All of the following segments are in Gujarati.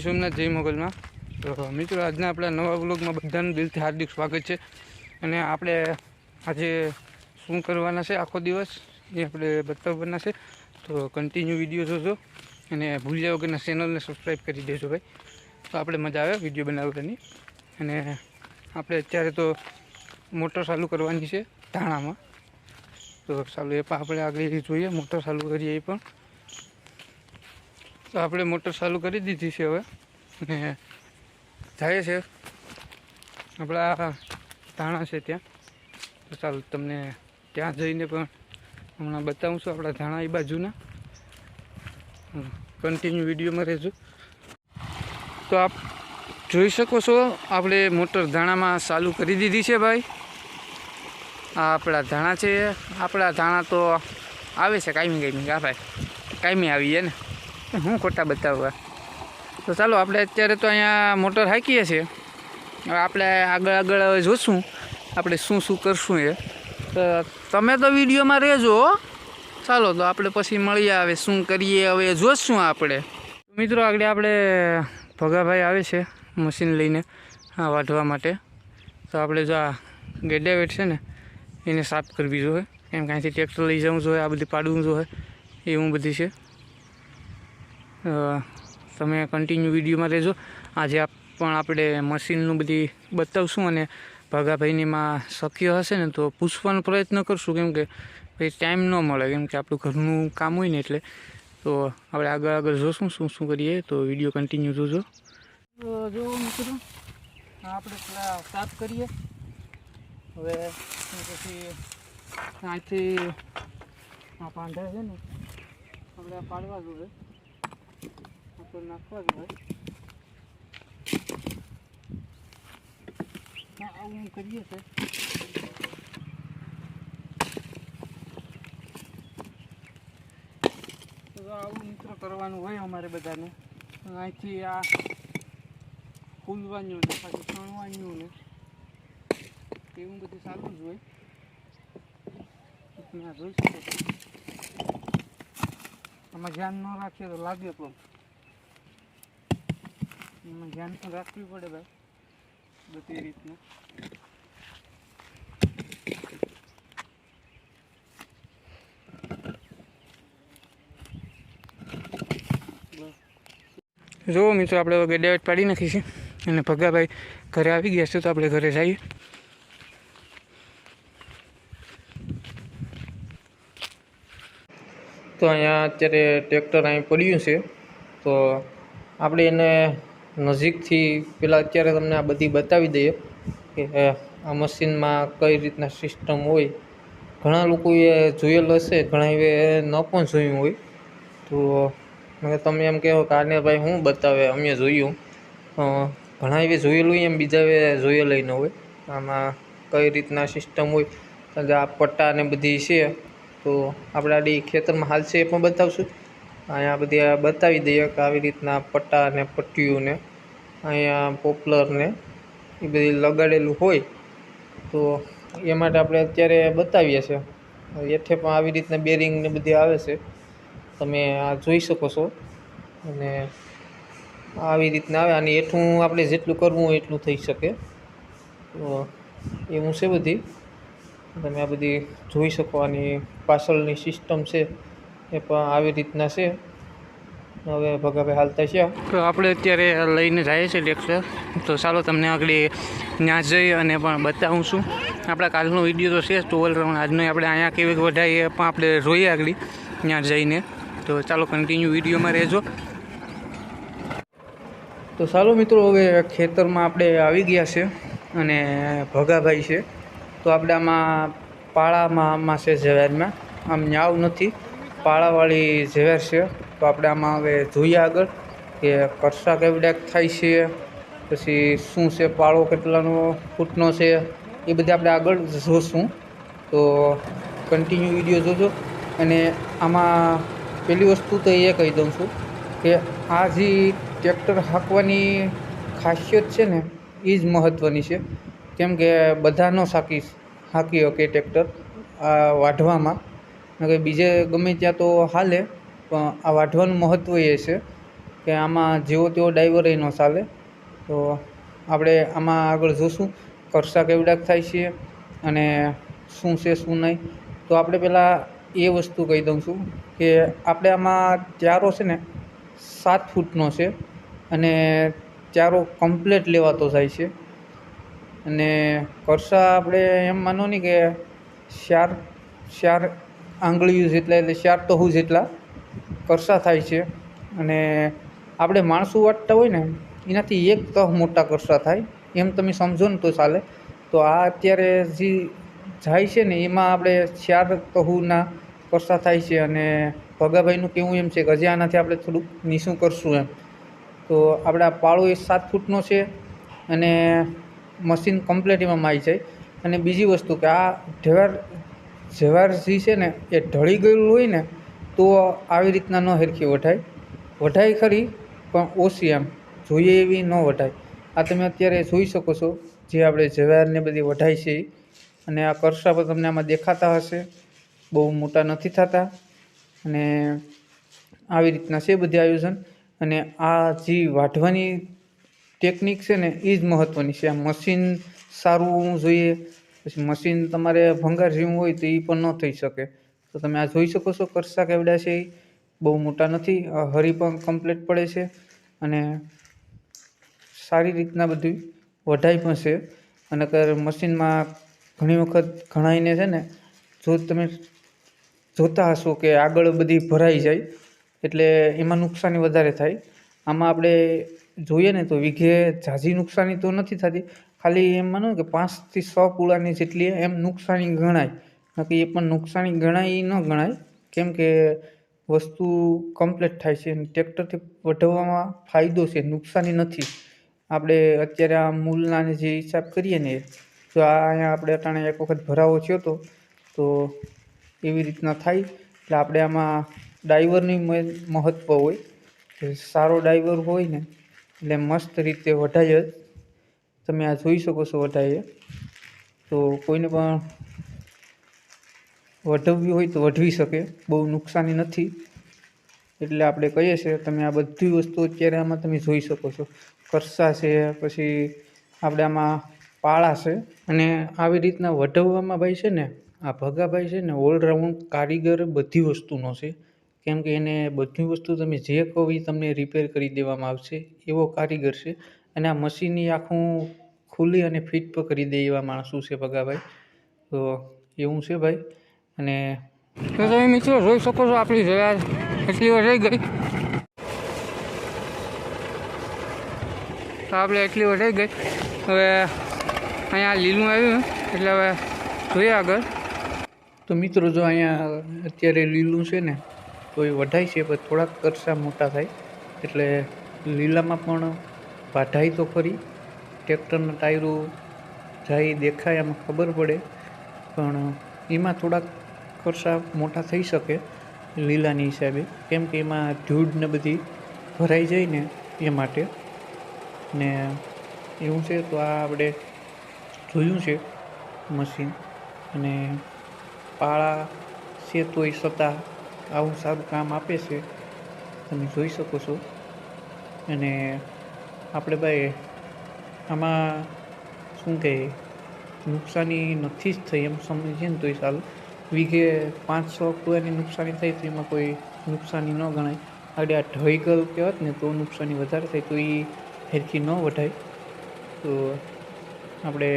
જય સોમનાથ, જય મોગલમાં. તો મિત્રો, આજના આપણા નવા વ્લોગમાં બધાનું દિલથી હાર્દિક સ્વાગત છે. અને આપણે આજે શું કરવાના છે આખો દિવસ, એ આપણે બતાવવાના છે. તો કન્ટિન્યુ વીડિયો જોજો. અને ભૂલ્યા વગરના ચેનલને સબસ્ક્રાઈબ કરી દેજો ભાઈ. તો આપણે મજા આવે વીડિયો બનાવવાની. અને આપણે અત્યારે તો મોટર ચાલુ કરવાની છે ધાણામાં. તો ચાલુ એ પણ આપણે આગળ જોઈએ, મોટર ચાલુ કરીએ એ પણ. તો આપણે મોટર ચાલુ કરી દીધી છે હવે. અને જાય છે. આપણા ધાણા છે ત્યાં. તો ચાલો તમને ત્યાં જઈને પણ હમણાં બતાવું છું આપણા ધાણા એ બાજુના. કન્ટિન્યુ વિડીયોમાં રહેજો. તો આપ જોઈ શકો છો, આપણે મોટર ધાણામાં ચાલુ કરી દીધી છે ભાઈ. આ આપણા ધાણા છે. આપણા ધાણા તો આવે છે, કાયમી કાયમી. આ ભાઈ, કાયમી આવીએ ને. હું ખોટા બતાવવા? તો ચાલો, આપણે અત્યારે તો અહીંયા મોટર હાંકીએ છીએ. હવે આપણે આગળ આગળ હવે જોશું, આપણે શું શું કરશું એ. તો તમે તો વિડીયોમાં રહેજો. ચાલો, તો આપણે પછી મળીએ હવે શું કરીએ, હવે જોશું આપણે. મિત્રો, આગળ આપણે ભગાભાઈ આવે છે મશીન લઈને, હા, વાઢવા માટે. તો આપણે જો આ ગેડેવેટ છે ને, એને સાફ કરવી જોઈએ. એમ કાંઈથી ટ્રેક્ટર લઈ જવું જોઈએ, આ બધી પાડવું જોઈએ, એવું બધી છે. તમે કન્ટિન્યુ વિડીયોમાં રહેજો. આજે પણ આપણે મશીનનું બધી બતાવશું અને ભાગાભાઈનીમાં શક્ય હશે ને તો પૂછવાનો પ્રયત્ન કરશું. કેમ કે ભાઈ ટાઈમ ન મળે, કેમ કે આપણું ઘરનું કામ હોય ને એટલે. તો આપણે આગળ આગળ જોશું શું શું કરીએ. તો વીડિયો કન્ટિન્યુ જોજો. જો મિત્રો આપણે પેલા સાફ કરીએ. હવે પછી અહીંથી આ પાંડા છે ને, આપણે પાડવા જોઈએ. આપણે નાખવા જ હોય આવું કરીએ છે આવું મિત્રો કરવાનું હોય અમારે બધાને અહીંથી આ ફૂલવાનું ને પાછું છણવાનું ને એવું બધું સારું જ હોય જોઈ શકો આમાં ધ્યાન ન રાખીએ તો લાગે પણ ધ્યાન પણ રાખવી પડે ભાઈ. બધી રીતનું. જો મિત્રો, આપણે હવે ગેડાવટ પાડી નાખી છે. અને ભગાભાઈ ઘરે આવી ગયા છે, તો આપણે ઘરે જઈએ. તો અહીંયા અત્યારે ટ્રેક્ટર અહીં પડ્યું છે. તો આપણે એને નજીકથી પહેલાં અત્યારે તમને આ બધી બતાવી દઈએ કે આ મશીનમાં કઈ રીતના સિસ્ટમ હોય. ઘણા લોકોએ જોયેલ હશે, ઘણા એ ન પણ જોયું હોય. તો હવે તમે એમ કહો કે આને ભાઈ હું બતાવે, અમે જોયું. ઘણા એવે જોયેલું હોય એમ બીજા એ જોયેલું ન હોય. આમાં કઈ રીતના સિસ્ટમ હોય, આ પટ્ટા ને બધી છે. તો આપણે આડી ખેતરમાં હાલ છે એ પણ બતાવશું. અહીંયા બધી બતાવી દઈએ કે આવી રીતના પટ્ટા ને પટ્ટીઓ ને અહીંયા પોપલર ને એ બધી લગાડેલું હોય તો એ માટે આપણે અત્યારે બતાવીએ છીએ. હેઠે પણ આવી રીતના બેરિંગ ને બધી આવે છે. તમે આ જોઈ શકો છો. અને આવી રીતના આવે. અને હેઠું આપણે જેટલું કરવું હોય એટલું થઈ શકે. તો એવું છે બધી. તમે આ બધી જોઈ શકો. આની પાછળની સિસ્ટમ છે એ પણ આવી રીતના છે. હવે ભગાભાઈ હાલતા છે તો આપણે અત્યારે લઈને જઈએ છીએ લેક્ચર તો ચાલો તમને આગળ ત્યાં જઈ અને પણ બતાવું છું. આપણા કાલનો વીડિયો તો છે તો ઓલરાઉન્ડ આજનો આપણે અહીંયા કેવી વધારીએ પણ આપણે જોઈએ આગળ ત્યાં જઈને. તો ચાલો કન્ટિન્યુ વિડીયોમાં રહેજો. તો ચાલો મિત્રો, હવે ખેતરમાં આપણે આવી ગયા છે અને ભગાભાઈ છે. તો આપણે આમાં પાળામાં આમાં છે ઝવેરમાં આમ ન્યાવ નથી. પાળાવાળી ઝવેર છે. તો આપણે આમાં હવે જોઈએ આગળ કે કરસા કેવડાક થાય છે, પછી શું છે, પાળો કેટલાનો, ફૂટનો છે, એ બધી આપણે આગળ જોશું. તો કન્ટિન્યુ વીડિયો જોજો. અને આમાં પહેલી વસ્તુ તો એ કહી દઉં છું કે આ જે ટ્રેક્ટર હાંકવાની ખાસિયત છે ને, એ જ મહત્ત્વની છે. કેમ કે બધા ન સાકી હાંકી શકે ટ્રેક્ટર આ વાઢવામાં. કે બીજે ગમે ત્યાં તો હાલે પણ આ વાઢવાનું મહત્ત્વ એ છે કે આમાં જેવો તેવો ડાઈવર એ ન ચાલે. તો આપણે આમાં આગળ જોશું કરસા કેવડાક થાય છે અને શું છે, શું નહીં. તો આપણે પહેલાં એ વસ્તુ કહી દઉં છું કે આપણે આમાં ચારો છે ને સાત ફૂટનો છે અને ચારો કમ્પ્લેટ લેવાતો થાય છે. અને કરસા આપણે એમ માનો ને કે ચાર ચાર આંગળીયું જેટલા એટલે ચાર હું જેટલા કરસા થાય છે અને આપણે માણસો વાટતા હોય ને, એનાથી એક તહ મોટા કરસા થાય. એમ તમે સમજો ને તો ચાલે. તો આ અત્યારે જે જાય છે ને, એમાં આપણે ચાર તહુના કરસા થાય છે અને ભગાભાઈનું કેવું એમ છે કે હજી આનાથી આપણે થોડુંક નીચું કરશું એમ. તો આપણે આ પાળો એ સાત ફૂટનો છે અને મશીન કમ્પ્લેટ એમાં માઈ જાય. અને બીજી વસ્તુ કે આ ઢેવાર ઝેવાર જે છે ને, એ ઢળી ગયેલું હોય ને તો આવી રીતના ન હેરખી વઢાય. વઢાય ખરી, પણ ઓછી એમ જોઈએ એવી ન વઢાય. આ તમે અત્યારે જોઈ શકો છો, જે આપણે જવારને બધી વઢાય છે. અને આ કરશા પણ તમને આમાં દેખાતા હશે. બહુ મોટા નથી થતા. અને આવી રીતના છે બધી આયોજન. અને આ જે વાઢવાની ટેકનિક છે ને એ જ મહત્ત્વની છે. આ મશીન સારું જોઈએ. પછી મશીન તમારે ભંગાર જેવું હોય તો એ પણ ન થઈ શકે. તો તમે આ જોઈ શકો છો, કરસા કેવડા છે એ બહુ મોટા નથી હરી પણ કમ્પ્લીટ પડે છે અને સારી રીતના બધું વઢાઈ પણ છે. અને મશીનમાં ઘણી વખત ઘણાઈને છે ને, જો તમે જોતા હશો કે આગળ બધી ભરાઈ જાય, એટલે એમાં નુકસાની વધારે થાય. આમાં આપણે જોઈએ ને તો વીઘે ઝાઝી નુકસાની તો નથી થતી, ખાલી એમ માનો કે પાંચથી છ પૂળાની જેટલી એમ નુકસાની ગણાય. બાકી એ પણ નુકસાની ગણાય ન ગણાય. કેમ કે વસ્તુ કમ્પ્લીટ થાય છે ટ્રેક્ટરથી વઢવામાં ફાયદો છે, નુકસાની નથી. આપણે અત્યારે આ મૂલના જે હિસાબ કરીએ ને તો આ અહીંયા આપણે અટાણે એક વખત ભરાવો થયો હતો તો એવી રીતના થાય. એટલે આપણે આમાં ડાઈવરની મહત્ત્વ હોય. સારો ડાઈવર હોય ને, એટલે મસ્ત રીતે વઢાય જ તમે આ જોઈ શકો છો વઢાય તો કોઈને પણ વઢવવી હોય તો વઢવી શકે. બહુ નુકસાની નથી. એટલે આપણે કહીએ છીએ, તમે આ બધી વસ્તુ અત્યારે આમાં તમે જોઈ શકો છો. કરસા છે, પછી આપણે આમાં પાળા છે. અને આવી રીતના વઢવવામાં ભાઈ છે ને, આ ભગાભાઈ છે ને ઓલરાઉન્ડ કારીગર બધી વસ્તુનો છે. કેમ કે એને બધી વસ્તુ તમે જે કહો એ તમને રિપેર કરી દેવામાં આવશે. એવો કારીગર છે. અને આ મશીનની આખું ખુલ્લી અને ફિટ પણ કરી દે એવા માણસો છે ભગાભાઈ. તો એવું છે ભાઈ. અને તો તમે મિત્રો જોઈ શકો છો આપણી જરા એટલી વાર રહી ગઈ. તો આપણે એટલી વાર રહી ગઈ. હવે અહીંયા લીલું આવ્યું, એટલે હવે જોઈએ આગળ. તો મિત્રો જો અહીંયા અત્યારે લીલું છે ને, તો એ વઢાય છે, પણ થોડાક કરસા મોટા થાય. એટલે લીલામાં પણ વાઢાય તો ખરી. ટ્રેક્ટરના ટાયરો જાય, દેખાય, આમાં ખબર પડે. પણ એમાં થોડાક કરસા મોટા થઈ શકે લીલાની હિસાબે. કેમ કે એમાં ધૂળ ને બધી ભરાઈ જાય ને એ માટે. ને એવું છે તો આ આપણે જોયું છે મશીન. અને પાળા છે તોય છતાં આવું સારું કામ આપે છે. તમે જોઈ શકો છો. અને આપણે ભાઈ આમાં શું કહે? નુકસાની નથી જ થઈ એમ સમજીએ ને તોય સારું. વીઘે પાંચ છ કુવાની નુકસાની થઈ તો એમાં કોઈ નુકસાની ન ગણાય. આગળ આ ઢળીગલ કહેવત ને તો નુકસાની વધારે થાય તો એ હેરખી ન વઢાય તો આપણે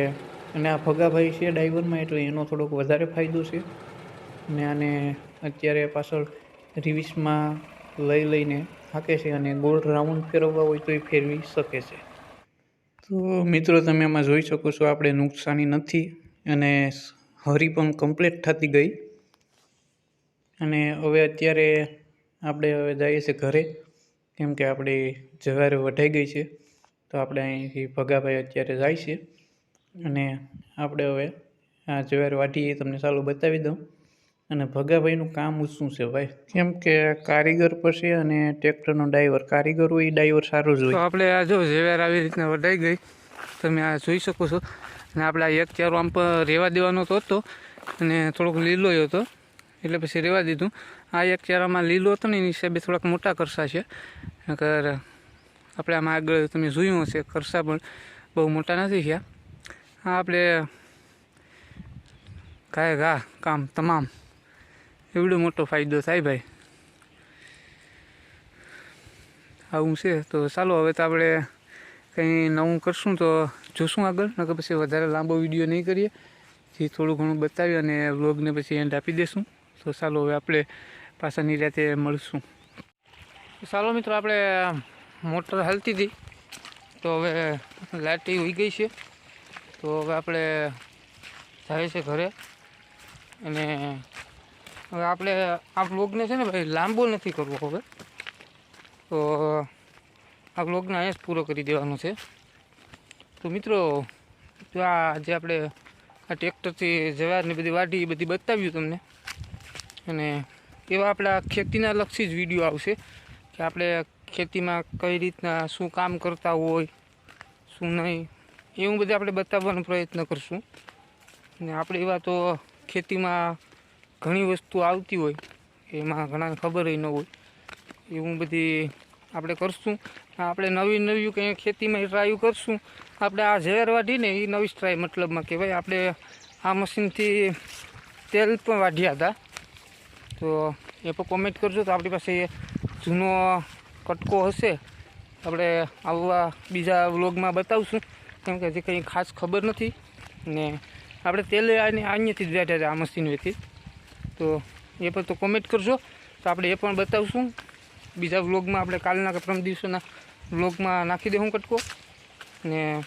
અને આ ભગાભાઈ છે ડાઈવરમાં એટલે એનો થોડોક વધારે ફાયદો છે. ને આને અત્યારે પાછળ રિવિસમાં લઈ લઈને હાકે છે અને ગોળ રાઉન્ડ ફેરવવા હોય તો એ ફેરવી શકે છે. તો મિત્રો, તમે એમાં જોઈ શકો છો, આપણે નુકસાની નથી અને હરી પણ કમ્પ્લીટ થતી ગઈ. અને હવે અત્યારે આપણે હવે જઈએ છીએ ઘરે. કેમ કે આપણી જવારે વઢાઈ ગઈ છે. તો આપણે અહીંથી ભગાભાઈ અત્યારે જાય છે. અને આપણે હવે આ જવાર વાટી તમને ચાલુ બતાવી દઉં. અને ભગાભાઈનું કામ શું છે ભાઈ? કેમ કે કારીગર પછી અને ટ્રેક્ટરનો ડ્રાઈવર, કારીગર હોય એ ડ્રાઈવર સારો જ આપણે આ જો જવાર આવી રીતના વઢાઈ ગઈ. તમે આ જોઈ શકો છો. અને આપણે એક ચારો આમ રહેવા દેવાનો તો હતો અને થોડોક લીલો હતો. એટલે પછી રહેવા દીધું. આ એક ચારામાં લીલો હતો ને એની હિસાબે થોડાક મોટા કરસા છે. નકર આપણે આમાં આગળ તમે જોયું હશે, કરસા પણ બહુ મોટા નથી થયા. આ આપણે ગાય ઘા કામ તમામ. એવડો મોટો ફાયદો થાય ભાઈ. આવું છે. તો ચાલો, હવે તો આપણે કંઈ નવું કરશું તો જોશું આગળ, નકર પછી વધારે લાંબો વીડિયો નહીં કરીએ. જે થોડું ઘણું બતાવી અને વ્લોગને પછી એન્ડ આપી દેશું. તો ચાલો હવે આપણે પાછાની રાતે મળશું. ચાલો મિત્રો, આપણે મોટર હાલતી હતી તો હવે લાઇટ ઉઈ ગઈ છે. તો હવે આપણે જાય છે ઘરે. અને હવે આપણે આ બ્લોગને છે ને ભાઈ લાંબો નથી કરવો હવે. તો આ બ્લોગને અહીંયા જ પૂરો કરી દેવાનો છે. તો મિત્રો તો આ જે આપણે આ ટ્રેક્ટરથી જવારની બધી વાઢી એ બધી બતાવ્યું તમને. અને એવા આપણા ખેતીના લક્ષી જ વીડિયો આવશે કે આપણે ખેતીમાં કઈ રીતના શું કામ કરતા હોય, શું નહીં, એવું બધું આપણે બતાવવાનો પ્રયત્ન કરશું. અને આપણે એવા તો ખેતીમાં ઘણી વસ્તુ આવતી હોય, એમાં ઘણાને ખબર ન હોય, એવું બધી આપણે કરશું. આપણે નવી નવી કંઈ ખેતીમાં ટ્રાય કરશું. આપણે આ ઝેર વાઢીને એ નવી ટ્રાય મતલબમાં કહેવાય આપણે આ મશીનથી તેલ પણ વાઢ્યા હતા. તો એ પણ કોમેન્ટ કરજો તો આપણી પાસે જૂનો કટકો હશે. આપણે આવવા બીજા વ્લોગમાં બતાવશું. કેમ કે હજી કંઈ ખાસ ખબર નથી. ને આપણે તેલ આને અહીંયાથી જ બેઠા છે આ મશીનથી. તો એ પણ તો કોમેન્ટ કરજો. તો આપણે એ પણ બતાવશું. બીજા વ્લોગમાં આપણે કાલના કે પ્રમ દિવસોના વ્લોગમાં નાખી દઉં કટકો. ને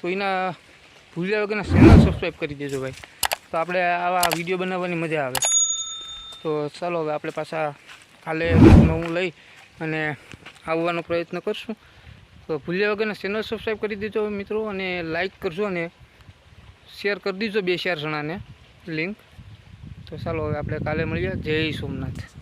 તો એના ભૂલ્યા વગરના ચેનલ સબસ્ક્રાઈબ કરી દેજો ભાઈ. તો આપણે આવા વીડિયો બનાવવાની મજા આવે. તો ચાલો હવે આપણે પાછા કાલે નવું લઈ અને આવવાનો પ્રયત્ન કરશું. તો ભૂલ્યા વગરના ચેનલ સબસ્ક્રાઈબ કરી દેજો મિત્રો અને લાઈક કરજો અને શેર કરી દીજો બે ચાર જણાને. લિંક તો ચાલો હવે આપણે કાલે મળીએ. જય સોમનાથ.